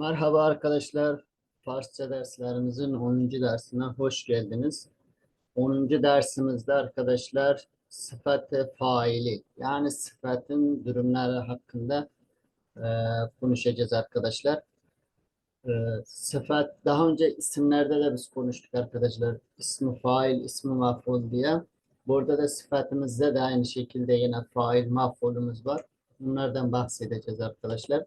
Merhaba arkadaşlar. Farsça derslerimizin 10. dersine hoş geldiniz. 10. dersimizde arkadaşlar sıfatı faili yani sıfatın durumları hakkında e, konuşacağız arkadaşlar. E, sıfat daha önce isimlerde de biz konuştuk arkadaşlar. İsmi fail, ismi maful diye. Burada da sıfatımızda da aynı şekilde yine fail, mafulumuz var. Bunlardan bahsedeceğiz arkadaşlar.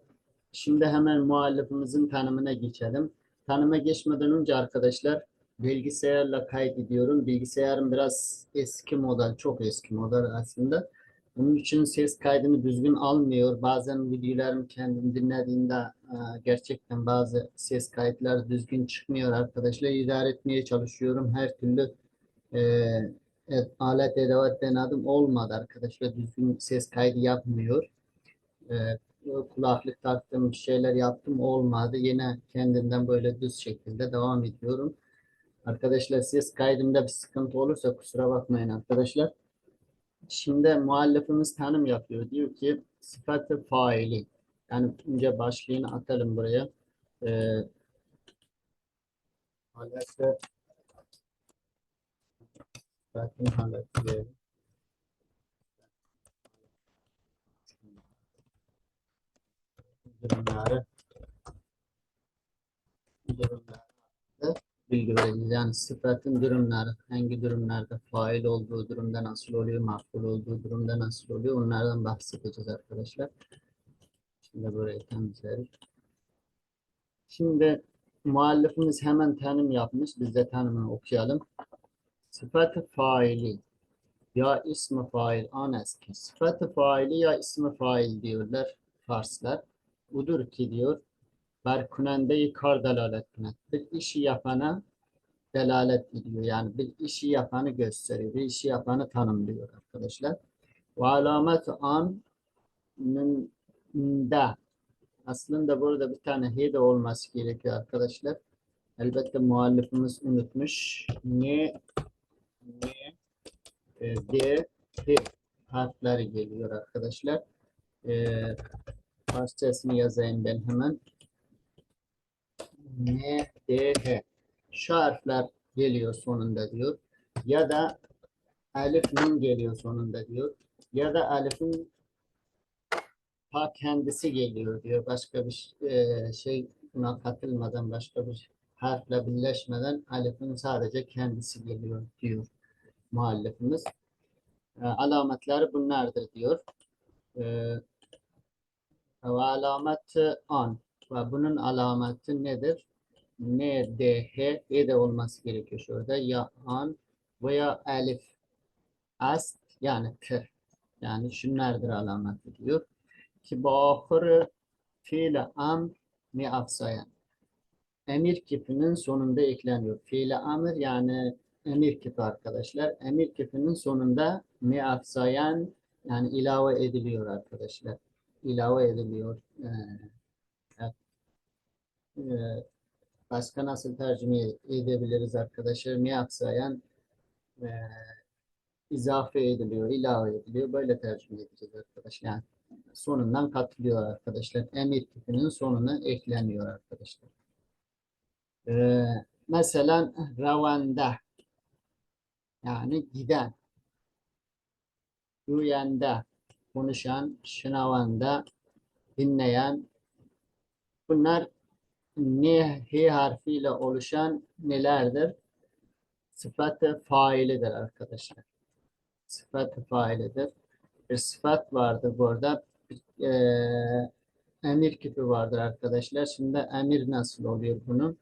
Şimdi hemen muallifimizin tanımına geçelim. Tanıma geçmeden önce arkadaşlar bilgisayarla kaydediyorum. Bilgisayarım biraz eski model, çok eski model aslında. Bunun için ses kaydını düzgün almıyor. Bazen videolarımı kendim dinlediğimde e, gerçekten bazı ses kayıtları düzgün çıkmıyor arkadaşlar. İdare etmeye çalışıyorum. Her türlü e, evet, alet edevat denedim olmadı arkadaşlar. Düzgün ses kaydı yapmıyor. E, kulaklık taktım, bir şeyler yaptım olmadı. Yine kendimden böyle düz şekilde devam ediyorum. Arkadaşlar ses kaydımda bir sıkıntı olursa kusura bakmayın arkadaşlar. Şimdi muallifimiz tanım yapıyor. Diyor ki sıfatı faili. Yani önce başlığını atalım buraya. Ee, halası sıfatın halası diyelim. Durumları durumları bilgi vereceğiz. Yani sıfatın durumları, hangi durumlarda fail olduğu durumda nasıl oluyor, maful olduğu durumda nasıl oluyor, onlardan bahsedeceğiz arkadaşlar. Şimdi burayı temizleyelim. Şimdi muallifimiz hemen tanım yapmış. Biz de tanımını okuyalım. Sıfatı faili ya ismi fail an eski. Sıfatı faili ya ismi fail diyorlar Farslar budur ki diyor berkunende kar delalet kınet. Bir işi yapana delalet ediyor. Yani bir işi yapanı gösteriyor. Bir işi yapanı tanımlıyor arkadaşlar. Ve alamet an da aslında burada bir tane he de olması gerekiyor arkadaşlar. Elbette muallifimiz unutmuş. Ne ne e, de harfleri geliyor arkadaşlar. Eee Farsçasını yazayım ben hemen. N, D, H. Şu harfler geliyor sonunda diyor. Ya da Elif nun geliyor sonunda diyor. Ya da Elif'in ta kendisi geliyor diyor. Başka bir e, şey buna katılmadan başka bir harfle birleşmeden Elif'in sadece kendisi geliyor diyor muallifimiz. E, alametleri bunlardır diyor. E, ve alameti an. Ve bunun alameti nedir? Ne, D, H, E de olması gerekiyor şurada. Ya an veya elif. Ast yani t. Yani şunlardır alameti diyor. Ki bu ahırı fiil am ne afsayan. Emir kipinin sonunda ekleniyor. Fiil amir yani emir kipi arkadaşlar. Emir kipinin sonunda ne afsayan yani ilave ediliyor arkadaşlar ilave ediliyor. Ee. Ee, başka nasıl tercüme edebiliriz arkadaşlar? Ne aksayan e, izafe ediliyor, ilave ediliyor. Böyle tercüme edeceğiz arkadaşlar. Yani sonundan katılıyor arkadaşlar. Emir tipinin sonuna ekleniyor arkadaşlar. Ee, mesela ravanda yani giden rüyanda konuşan, şınavanda, dinleyen bunlar ne he harfiyle oluşan nelerdir? Sıfatı failidir arkadaşlar. Sıfatı failidir. Bir sıfat vardır burada. Ee, emir kipi vardır arkadaşlar. Şimdi emir nasıl oluyor bunun?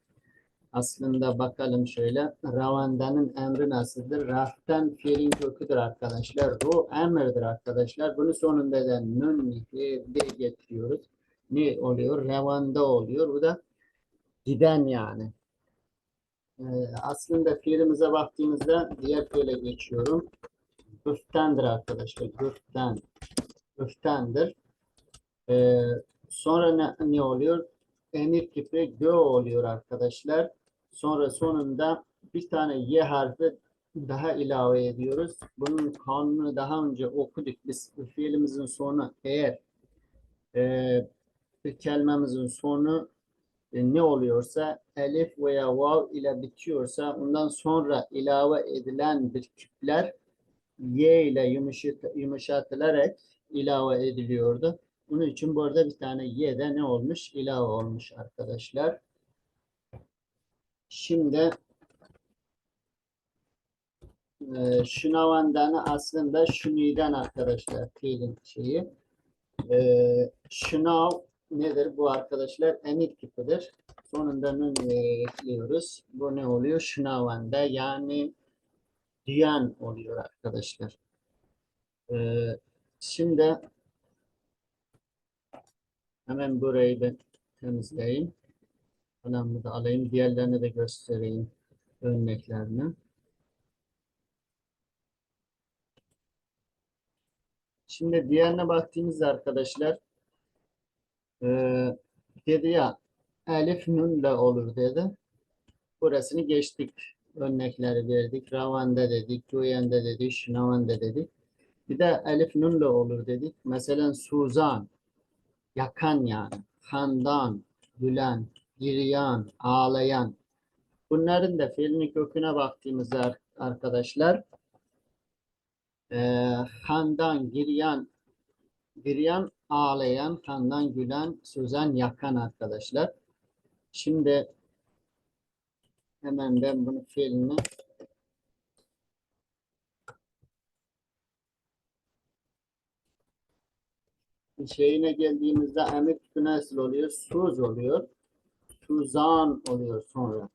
Aslında bakalım şöyle. Ravandanın emri nasıldır? Raftan fiilin köküdür arkadaşlar. Bu emirdir arkadaşlar. Bunu sonunda da nun de getiriyoruz. Ne oluyor? Ravanda oluyor. Bu da giden yani. Ee, aslında fiilimize baktığımızda diğer fiile geçiyorum. Güftendir arkadaşlar. Güften. Güftendir. Ee, sonra ne, ne oluyor? Emir kipi gö oluyor arkadaşlar. Sonra sonunda bir tane Y harfi daha ilave ediyoruz. Bunun kanunu daha önce okuduk. Biz fiilimizin sonu eğer e, bir kelimemizin sonu e, ne oluyorsa elif veya vav ile bitiyorsa ondan sonra ilave edilen bir küpler y ile yumuşat, yumuşatılarak ilave ediliyordu. Bunun için burada bir tane y de ne olmuş? İlave olmuş arkadaşlar. Şimdi e, şınavandanı aslında şuniden arkadaşlar fiilin şeyi. E, şınav nedir bu arkadaşlar? Emir kipidir. Sonunda nun e, ekliyoruz. Bu ne oluyor? Şınavanda yani diyen oluyor arkadaşlar. E, şimdi hemen burayı da temizleyeyim. Kalemimi de alayım. Diğerlerini de göstereyim örneklerini. Şimdi diğerine baktığımızda arkadaşlar eee, dedi ya elif nunla olur dedi. Burasını geçtik. Örnekleri verdik. Ravanda dedik, Rüyanda dedik, Şınavanda dedik. Bir de elif nunla olur dedik. Mesela Suzan, yakan yani, handan, gülen, giryan, ağlayan. Bunların da fiilin köküne baktığımızda ar- arkadaşlar eee handan, giryan, giryan, ağlayan, handan, gülen, sözen, yakan arkadaşlar. Şimdi hemen ben bunu fiilini şeyine geldiğimizde emir nasıl oluyor? Suz oluyor. Suzan oluyor sonra.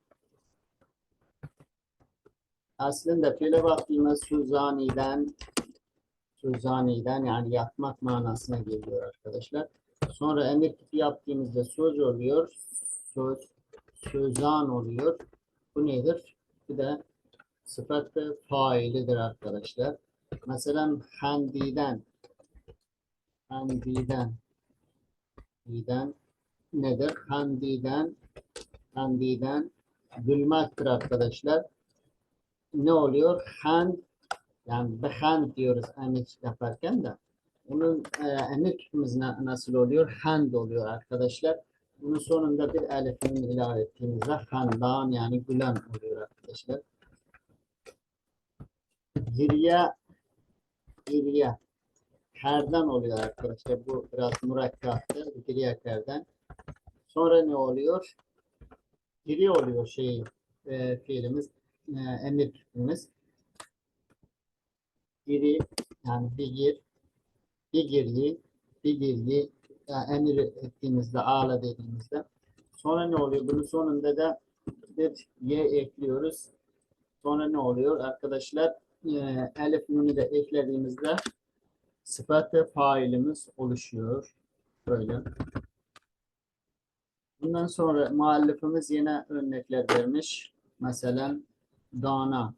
Aslında fiile baktığımız Suzani'den Suzani'den yani yapmak manasına geliyor arkadaşlar. Sonra emir tipi yaptığımızda söz oluyor. Söz, sözan oluyor. Bu nedir? Bir de sıfatı failidir arkadaşlar. Mesela handiden handiden handiden nedir? Handiden handiden gülmektir arkadaşlar. Ne oluyor? Hand yani behand diyoruz emir yaparken de. Bunun e, tüpümüz na- nasıl oluyor? Hand oluyor arkadaşlar. Bunun sonunda bir elifini ilave ettiğimizde handan yani gülen oluyor arkadaşlar. Girye girye kerden oluyor arkadaşlar. Bu biraz murakkaptır. Girye kerden. Sonra ne oluyor? Giri oluyor şey e, fiilimiz, e, emir tüpümüz. Giri yani bir gir, bir girli, bir girli yani emir ettiğimizde, ağla dediğimizde. Sonra ne oluyor? Bunun sonunda da bir y ekliyoruz. Sonra ne oluyor? Arkadaşlar e, elif nunu da eklediğimizde sıfatı failimiz oluşuyor. Böyle. Bundan sonra muallifimiz yine örnekler vermiş. Mesela dana,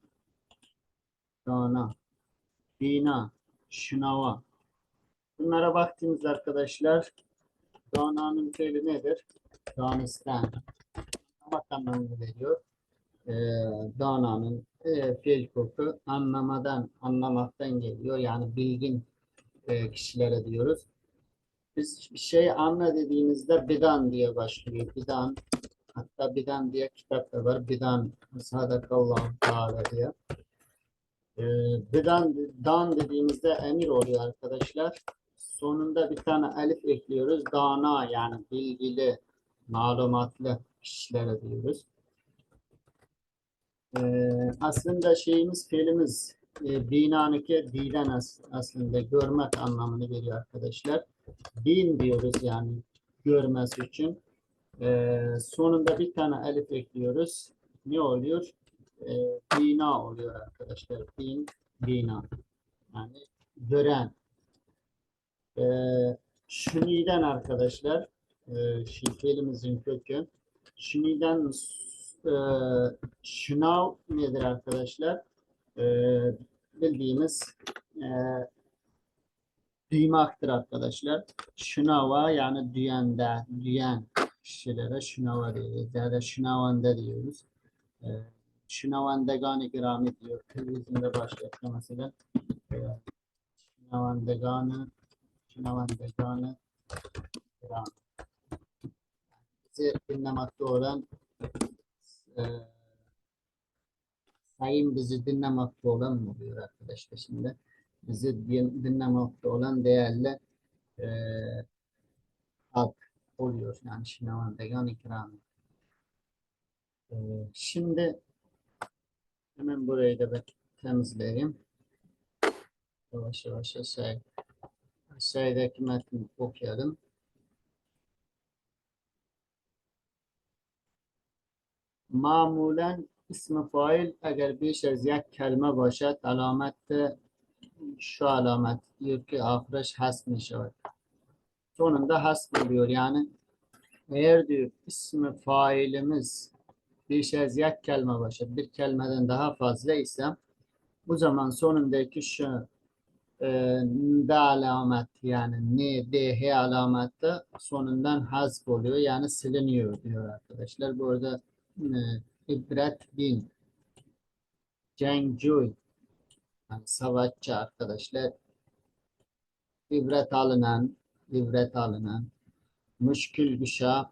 dana, bina, şınava. Bunlara baktığımızda arkadaşlar dananın fiili nedir? Danistan. Anlamak anlamını veriyor. Ee, dananın e, fiil koku anlamadan, anlamaktan geliyor. Yani bilgin e, kişilere diyoruz. Biz bir şey anla dediğimizde bidan diye başlıyor. Bidan. Hatta bidan diye kitap da var. Bidan sadakallahu teala diye. Ee, bidan, dan dediğimizde emir oluyor arkadaşlar. Sonunda bir tane elif ekliyoruz. Dana yani bilgili, malumatlı kişilere diyoruz. Ee, aslında şeyimiz, fiilimiz e, binanike diden as- aslında görmek anlamını veriyor arkadaşlar. Din diyoruz yani görmesi için. Ee, sonunda bir tane elif ekliyoruz. Ne oluyor? Ee, bina oluyor arkadaşlar. Din, bina. Yani gören. Ee, şuniden arkadaşlar e, şifrelimizin kökü. Şuniden e, şınav nedir arkadaşlar? E, bildiğimiz e, duymaktır arkadaşlar. Şınava yani duyanda, duyan kişilere şınava diyoruz. Ya da şınavanda diyoruz. E, şınavandagani girami diyor. Kırgızında başlayıp mesela e, şınavandaganı şınavandaganı girami. bizi dinlemekte olan e, sayın bizi dinlemekte olan mı oluyor arkadaşlar şimdi? Bizi din- dinlemekte olan değerli e, halk oluyor. Yani şinavandagan ikramı. E, şimdi hemen burayı da ben temizleyeyim. Yavaş yavaş aşağı, aşağıdaki metni okuyalım. معمولا اسم فاعل اگر بیش از یک کلمه باشد علامت şu alamet diyor ki ahreş has şöyle. Sonunda has oluyor yani. Eğer diyor ismi failimiz bir az yak kelime başa bir kelimeden daha fazla ise bu zaman sonundaki şu e, da alamet yani ne de he alamette sonundan hazf oluyor yani siliniyor diyor arkadaşlar. Burada e, ibret bin Cengiz yani savaşçı arkadaşlar ibret alınan ibret alınan müşkül güşa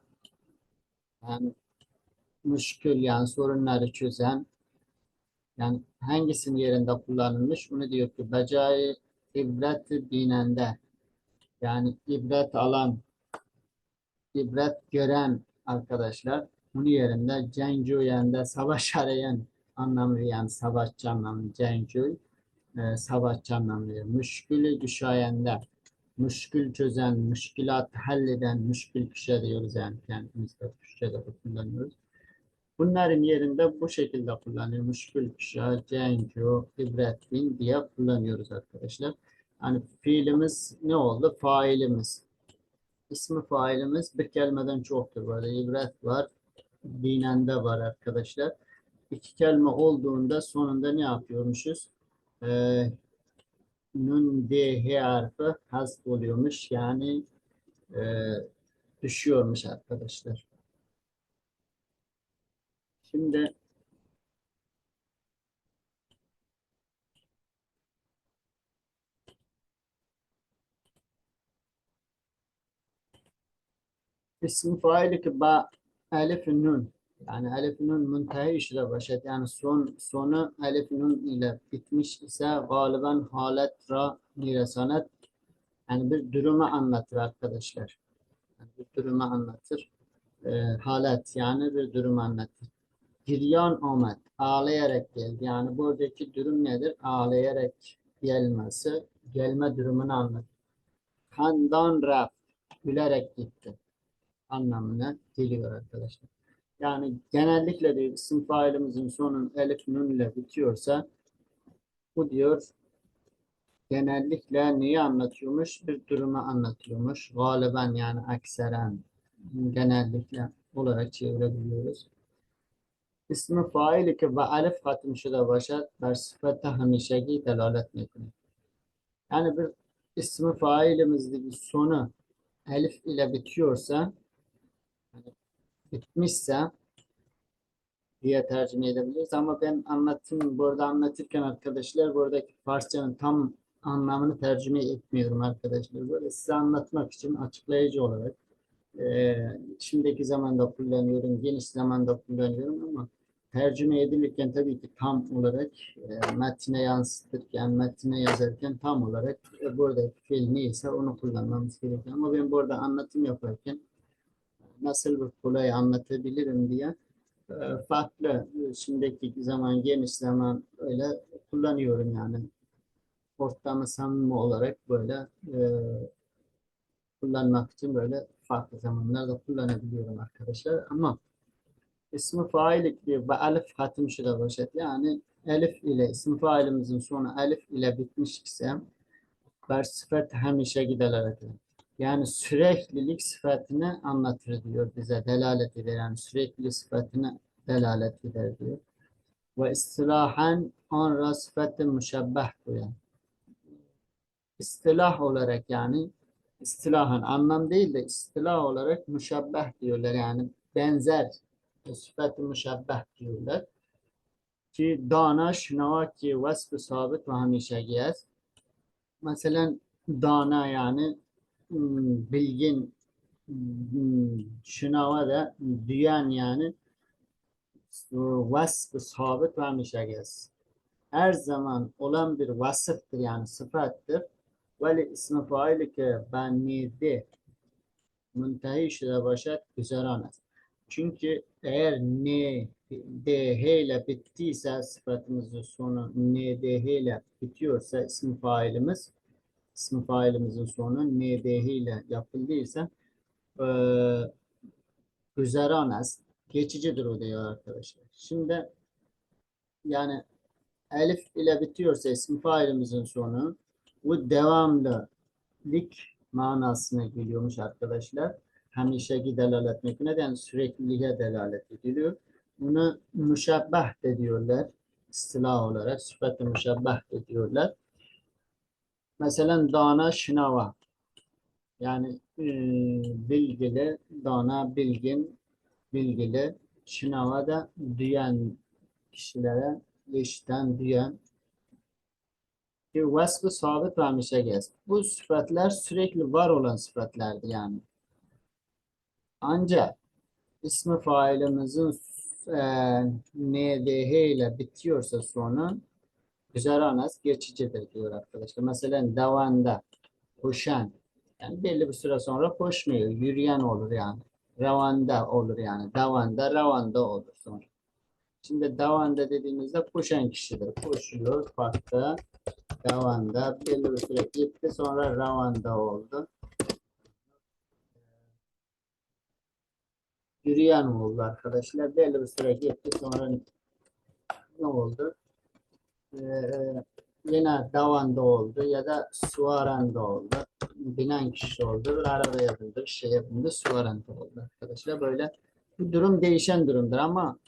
yani müşkül yani sorunları çözen yani hangisinin yerinde kullanılmış bunu diyor ki becai ibret binende yani ibret alan ibret gören arkadaşlar bunun yerinde cencu yerinde savaş arayan anlamı yani savaşçı anlamı cencu e, savaşçı anlamı müşkülü düşayende müşkül çözen, müşkilat halleden, müşkül kişi diyoruz yani kendimizde Türkçe'de kullanıyoruz. Bunların yerinde bu şekilde kullanıyor. Müşkül kişi, cencu, ibretin diye kullanıyoruz arkadaşlar. Yani fiilimiz ne oldu? Failimiz. İsmi failimiz bir kelimeden çoktur. Böyle ibret var, dinende var arkadaşlar. İki kelime olduğunda sonunda ne yapıyormuşuz? Ee, nun d harfi hasf oluyormuş. Yani e, düşüyormuş arkadaşlar. Şimdi faili ki ba elif nun yani elif nun muntehi işle başlat yani son sonu elif nun ile bitmiş ise galiben halet ra miresanet yani bir durumu anlatır arkadaşlar. Yani bir durumu anlatır. Ee, halet yani bir durumu anlatır. Giryan Ahmet ağlayarak geldi. Yani buradaki durum nedir? Ağlayarak gelmesi, gelme durumunu anlatır. Handan raf, gülerek gitti anlamına geliyor arkadaşlar. Yani genellikle bir isim failimizin sonun elif nun ile bitiyorsa bu diyor genellikle neyi anlatıyormuş? Bir durumu anlatıyormuş. Galiben yani akseren genellikle olarak çevirebiliyoruz. İsmi faili ki ve alif hatım şuda başar ber sıfata hemşegi delalet mekunur. Yani bir ismi failimizdeki sonu elif ile bitiyorsa bitmişse diye tercüme edebiliriz. Ama ben anlatım burada anlatırken arkadaşlar buradaki Farsçanın tam anlamını tercüme etmiyorum arkadaşlar. Böyle size anlatmak için açıklayıcı olarak e, şimdiki zamanda kullanıyorum, geniş zamanda kullanıyorum ama tercüme edilirken tabii ki tam olarak e, metne yansıtırken, metne yazarken tam olarak e, buradaki fiil neyse onu kullanmamız gerekiyor. Ama ben burada anlatım yaparken nasıl bir kolay anlatabilirim diye e, farklı şimdiki zaman geniş zaman öyle kullanıyorum yani. Ortamı samimi olarak böyle e, kullanmak için böyle farklı zamanlarda kullanabiliyorum arkadaşlar. Ama ismi failik diyor ve elif hatim şurada yani elif ile isim failimizin sonu elif ile bitmiş ise ber sıfat hemişe giderek yani süreklilik sıfatını anlatır diyor bize delalet eder yani sürekli sıfatını delalet eder diyor. Ve istilahen sonra sıfatı müşebbeh koyan. İstilah olarak yani istilahen anlam değil de istilah olarak müşebbeh diyorlar yani benzer sıfatı müşebbeh diyorlar. Ki dana şınava ki vasfı sabit ve hemşegi Mesela dana yani Hmm, bilgin hmm, şınava da duyan yani vasfı sabit vermiş herkes. Her zaman olan bir vasıftır yani sıfattır. Veli ismi faili ki benmiydi. Müntehi şile başat güzeran Çünkü eğer ne DH ile bittiyse sıfatımızın sonu NDH ile bitiyorsa isim failimiz ismi failimizin sonu NDH ile yapıldıysa e, üzeranez geçicidir o diyor arkadaşlar. Şimdi yani elif ile bitiyorsa ismi failimizin sonu bu devamlı lik manasına geliyormuş arkadaşlar. Hemişegi delalet etmek neden sürekliliğe delalet ediliyor. Bunu müşebbah de diyorlar. İstila olarak sıfatı müşebbah de diyorlar. Mesela dana şınava. Yani e, bilgili, dana bilgin, bilgili, şınava da duyan kişilere, işten duyan bir vasfı sabit vermişe gez. Bu sıfatlar sürekli var olan sıfatlardı yani. Ancak ismi failimizin e, ndh ile bitiyorsa sonu güzeranas geçicidir diyor arkadaşlar. Mesela davanda koşan yani belli bir süre sonra koşmuyor. Yürüyen olur yani. Ravanda olur yani. Davanda, ravanda olur sonra. Şimdi davanda dediğimizde koşan kişidir. Koşuyor parkta. Ravanda belli bir süre gitti sonra Ravanda oldu. Yürüyen oldu arkadaşlar. Belli bir süre gitti sonra ne oldu? Ee, yine Davanda oldu ya da Suaranda oldu. Binen kişi oldu. Bir araba yapıldı, bir şey yapıldı. Suaranda oldu arkadaşlar. Böyle bu durum değişen durumdur ama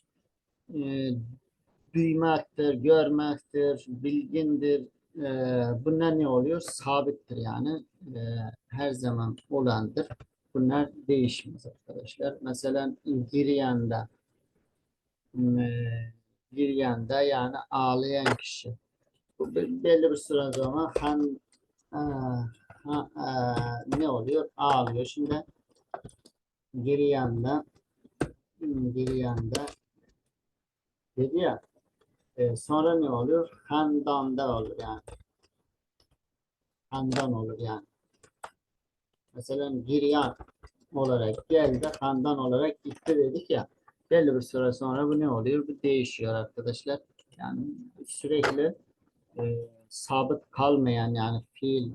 e, duymektir, görmektir, bilgindir, e, bunlar ne oluyor? Sabittir yani. E, her zaman olandır. Bunlar değişmez arkadaşlar. Mesela giryanda e, giryanda yani ağlayan kişi. Bu be- belli bir süre sonra e, ne oluyor? Ağlıyor. Şimdi giryanda giryanda dedi ya e, sonra ne olur? Handanda olur yani. Handan olur yani. Mesela giryan olarak geldi, handan olarak gitti dedik ya. Belli bir süre sonra bu ne oluyor? Bu değişiyor arkadaşlar. Yani sürekli e, sabit kalmayan yani fiil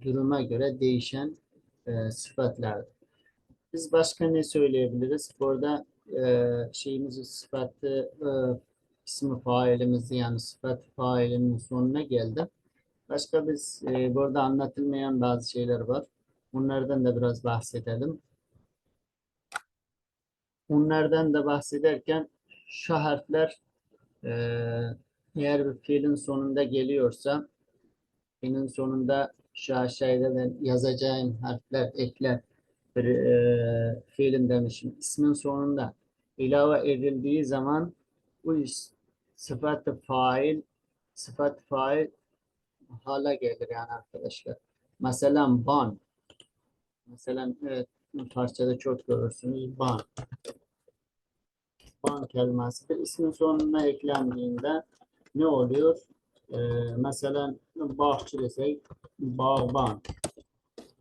duruma göre değişen e, sıfatlar. Biz başka ne söyleyebiliriz? Burada e, şeyimizi sıfatı e, ismi failimizi yani sıfat failinin sonuna geldi. Başka biz e, burada anlatılmayan bazı şeyler var. Bunlardan da biraz bahsedelim. Bunlardan da bahsederken şu harfler e, eğer bir fiilin sonunda geliyorsa fiilin sonunda şu aşağıda ben yazacağım harfler ekler bir e, fiilin demişim. ismin sonunda ilave edildiği zaman bu sıfat fail sıfat fail hala gelir yani arkadaşlar. Mesela ban. Mesela evet bu çok görürsünüz ban. Ban kelimesi bir ismin sonuna eklendiğinde ne oluyor? Ee, mesela bahçe desek bağban.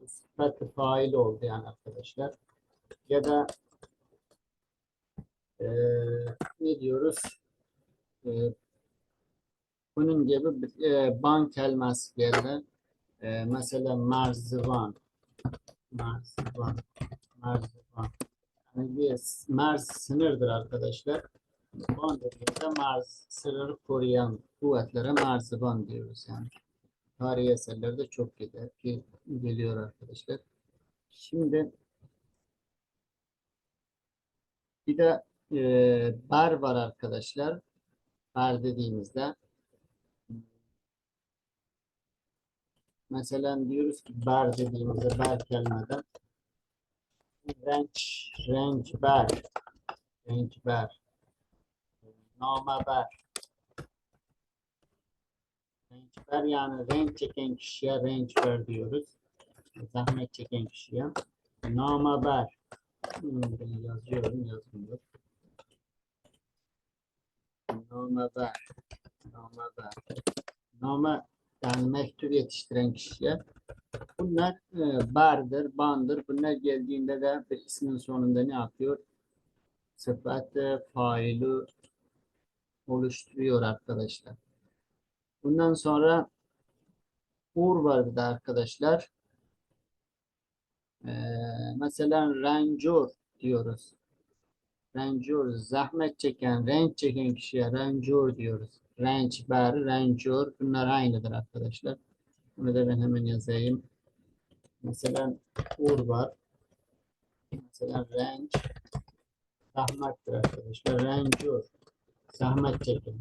Sıfat fail oldu yani arkadaşlar. Ya da ee, ne diyoruz? Ee, bunun gibi e, ban kelimesi geldi. E, mesela merzivan. Merzivan. Merzivan. Yani bir merz sınırdır arkadaşlar. Ban dediğimizde merz sınırı koruyan kuvvetlere merzivan diyoruz yani. Tarihi eserlerde çok gider ki geliyor arkadaşlar. Şimdi bir de e, ber var arkadaşlar. Ber dediğimizde mesela diyoruz ki ber dediğimizde ber kelimeden renç, renç ber, renç ber, nama ber. Renç ber yani renk çeken kişiye renç ber diyoruz. Zahmet çeken kişiye. Namaber. Hmm, bunu yazıyorum yazmıyor. Namaber. Namaber. Nama yani mektup yetiştiren kişiye bunlar e, bardır, bandır. Bunlar geldiğinde de bir ismin sonunda ne yapıyor? Sıfat faili oluşturuyor arkadaşlar. Bundan sonra ur var bir de arkadaşlar. Ee, mesela rancor diyoruz. Rancor, zahmet çeken, renk çeken kişiye rancor diyoruz. Renç, ber, rancor bunlar aynıdır arkadaşlar. Bunu da ben hemen yazayım. Mesela ur var. Mesela renç, zahmettir arkadaşlar. Rancor, zahmet çeken.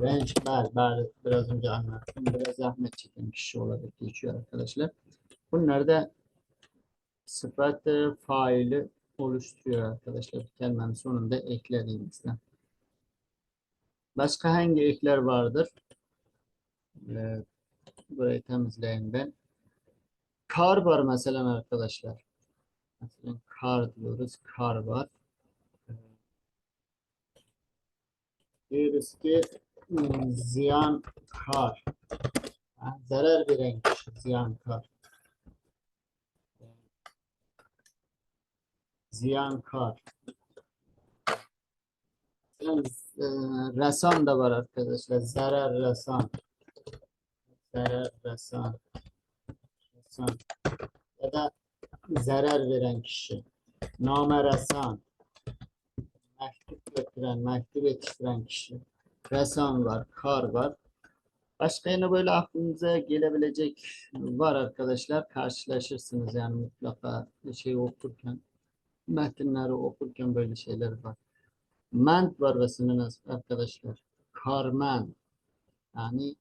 Renç, ber, ber biraz önce anlattım. Biraz zahmet çeken kişi olarak geçiyor arkadaşlar. Bunlar da sıfat faili oluşturuyor arkadaşlar. Kelimenin sonunda eklediğimizde. Başka hangi ekler vardır? Ee, burayı temizleyeyim ben. Kar var mesela arkadaşlar. Mesela kar diyoruz. Kar var. Ee, Diyoruz ki ım, ziyan kar. Ha, zarar veren kişi ziyan kar. Ziyankar. Yani, e, Ressam da var arkadaşlar. Zarar ressam. Zarar ressam. Ressam. Ya da zarar veren kişi. Name ressam. Mektup götüren, mektup yetiştiren kişi. Ressam var, kar var. Başka yine böyle aklınıza gelebilecek var arkadaşlar. Karşılaşırsınız yani mutlaka şey okurken metinleri okurken böyle şeyler var. Ment mesela arkadaşlar. Karmen yani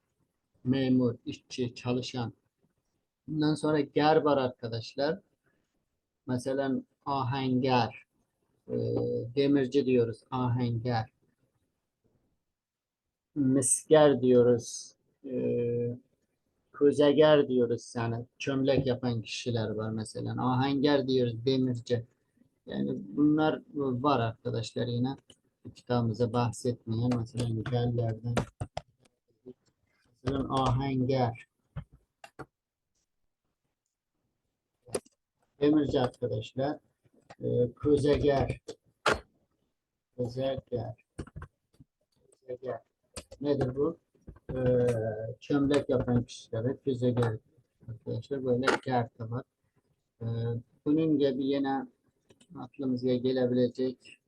memur, işçi, çalışan. Bundan sonra ger var arkadaşlar. Mesela ahenger, e, demirci diyoruz, ahenger. Misker diyoruz, e, diyoruz yani çömlek yapan kişiler var mesela. Ahenger diyoruz, demirci. Yani bunlar var arkadaşlar yine kitabımıza bahsetmeyen mesela gellerden mesela ahenger demirci arkadaşlar. E, közeger. Közeger. Közeger. Nedir bu? E, çömlek yapan kişilere közeger arkadaşlar. Böyle gerte var. E, bunun gibi yine aklımıza gelebilecek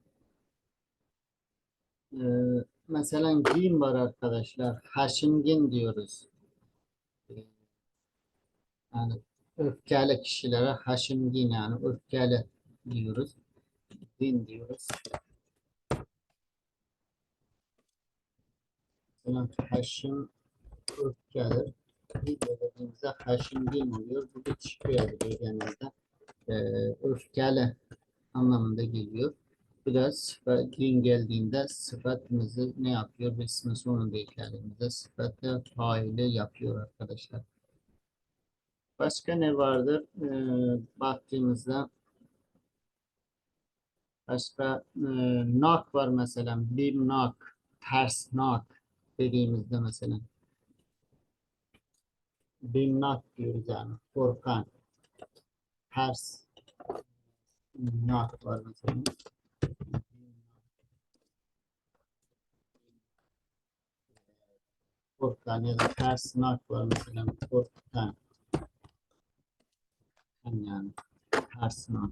ee, mesela gin var arkadaşlar. Haşimgin diyoruz. Ee, Yani öfkeli kişilere haşimgin yani öfkeli diyoruz. Din diyoruz. Mesela haşim öfkeli. Bir de dediğimizde haşimgin oluyor. Bu bir çıkıyor genelde. Ee, öfkeli anlamında geliyor. Biraz sıfat geldiğinde sıfatımızı ne yapıyor? İsmin sonunda eklediğimizde sıfatı faili yapıyor arkadaşlar. Başka ne vardır? Ee, baktığımızda başka e, nak var mesela. Bir nak, ters nak dediğimizde mesela. Bir nak diyoruz yani. Korkan. Ters nak var mesela. Korkan ya da ters nak var mesela. Korkan. Yani ters nak.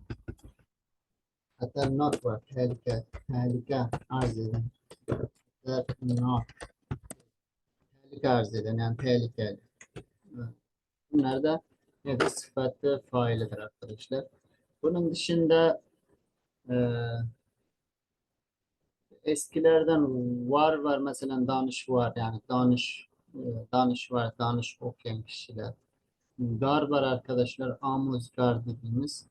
Hatta nak var. Tehlike. Tehlike arz eden. Hatta nak. Tehlike arz eden yani tehlikeli. Evet. Bunlar da nedir? Sıfatı failidir arkadaşlar. Bunun dışında eee eskilerden var var mesela danış var yani danış e, danış var danış okuyan kişiler. Gar var arkadaşlar amuz gar dediğimiz.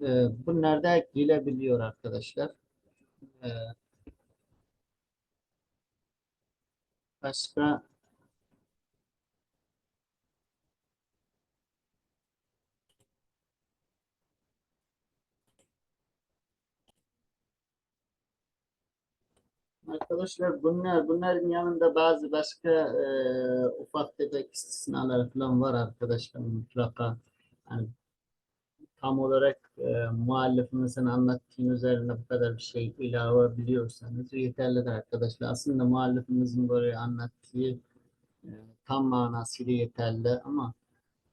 E, bunlar da gelebiliyor arkadaşlar. E, başka Arkadaşlar bunlar bunların yanında bazı başka e, ufak tefek istisnalar falan var arkadaşlar mutlaka. Yani tam olarak e, muallifimizin anlattığın üzerine bu kadar bir şey ilave biliyorsanız yeterlidir arkadaşlar. Aslında muallifimizin böyle anlattığı e, tam manasıyla yeterli ama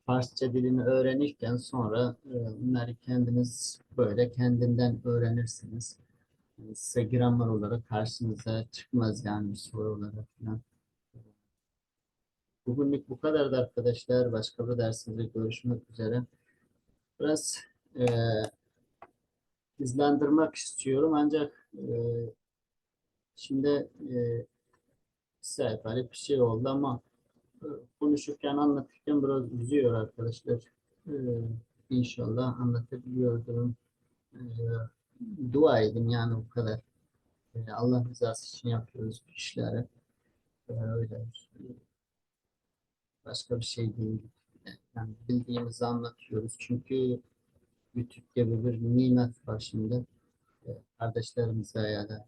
Farsça dilini öğrenirken sonra e, bunları kendiniz böyle kendinden öğrenirsiniz. Yani size gramer olarak karşınıza çıkmaz yani bir soru olarak falan. Bugünlük bu kadardı arkadaşlar. Başka bir dersimizde görüşmek üzere. Biraz e, hızlandırmak istiyorum ancak e, şimdi e, sayfalık bir şey oldu ama e, konuşurken anlatırken biraz üzüyor arkadaşlar. E, inşallah anlatabiliyordur. E, dua edin yani bu kadar. E, Allah rızası için yapıyoruz bu işleri. E, öyle. Başka bir şey değil. Yani bildiğimizi anlatıyoruz. Çünkü YouTube gibi bir nimet var şimdi. E, Kardeşlerimize ya da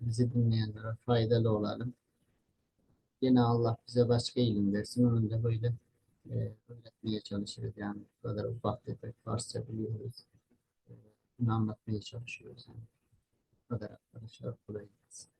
bizi dinleyenlere faydalı olalım. Yine Allah bize başka ilim versin. Onun da böyle e, öğretmeye çalışırız. Yani bu kadar ufak tefek Farsça biliyoruz. Bunu anlatmaya çalışıyoruz. Yani. Bu kadar arkadaşlar. Kolay gelsin.